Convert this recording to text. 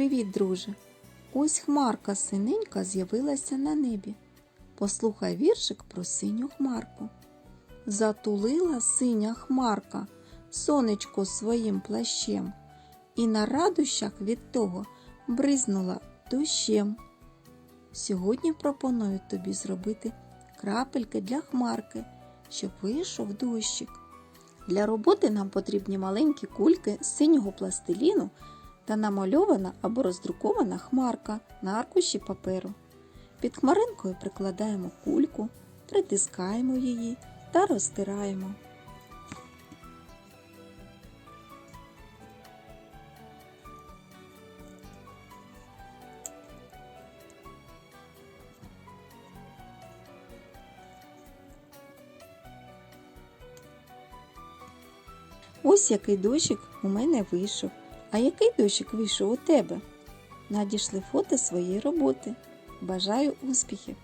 Привіт, друже! Ось хмарка синенька з'явилася на небі. Послухай віршик про синю хмарку. Затулила синя хмарка сонечко своїм плащем, і на радощах від того бризнула дощем. Сьогодні пропоную тобі зробити крапельки для хмарки, щоб вийшов дощик. Для роботи нам потрібні маленькі кульки синього пластиліну та намальована або роздрукована хмарка на аркуші паперу. Під хмаринкою прикладаємо кульку, притискаємо її та розтираємо. Ось який дощик у мене вийшов. А який дощик вийшов у тебе? Надійшли фото своєї роботи. Бажаю успіхів!